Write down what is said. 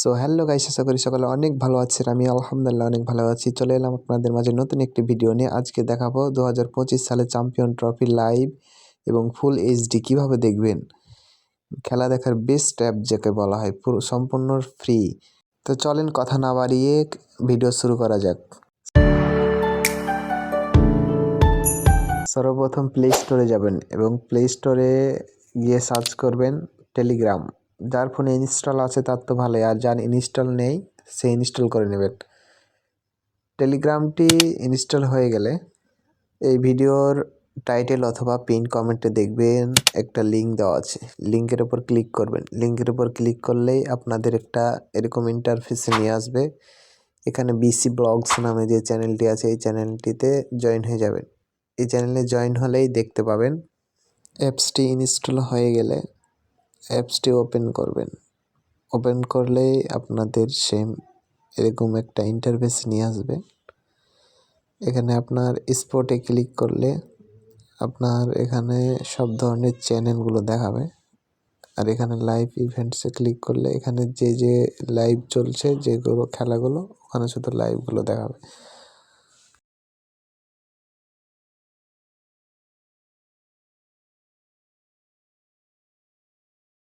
So hello guys আশা করি সকালে অনেক ভালো আছেন। আমি আলহামদুলিল্লাহ অনেক ভালো আছি। চলে এলাম আপনাদের মাঝে নতুন একটি ভিডিও নিয়ে। আজকে দেখাবো দু হাজার পঁচিশ সালে চ্যাম্পিয়ন ট্রফি লাইভ এবং ফুল এইচডি কীভাবে দেখবেন। খেলা দেখার বেস্ট অ্যাপ যাকে বলা হয়, পুরো সম্পূর্ণ ফ্রি তো চলেন কথা না বাড়িয়ে ভিডিও শুরু করা যাক। সর্বপ্রথম প্লে স্টোরে যাবেন এবং প্লে স্টোরে গিয়ে সার্চ করবেন টেলিগ্রাম যার ফোনে ইনস্টল আছে তার তো ভালোই, আর যার ইনস্টল নেই, সে ইনস্টল করে নেবেন টেলিগ্রামটি ইনস্টল হয়ে গেলে এই ভিডিওর টাইটেল অথবা পিন কমেন্টে দেখবেন, একটা লিঙ্ক দেওয়া আছে। লিঙ্কের উপর ক্লিক করবেন। লিঙ্কের উপর ক্লিক করলেই আপনাদের একটা এরকম ইন্টারফেসে নিয়ে আসবে। এখানে বিসি ব্লগস নামে যে চ্যানেলটি আছে, এই চ্যানেলটিতে জয়েন হয়ে যাবেন। এই চ্যানেলে জয়েন হলেই দেখতে পাবেন অ্যাপসটি ইনস্টল হয়ে গেলে অ্যাপসটি ওপেন করবেন। ওপেন করলেই আপনাদের সেম এরকম একটা ইন্টারভেস নিয়ে আসবে। এখানে আপনার স্পটে ক্লিক করলে আপনার এখানে সব ধরনের চ্যানেলগুলো দেখাবে। আর এখানে লাইভ ইভেন্টসে ক্লিক করলে এখানে যে যে লাইভ চলছে যেগুলো খেলাগুলো, ওখানে শুধু লাইভগুলো দেখাবে।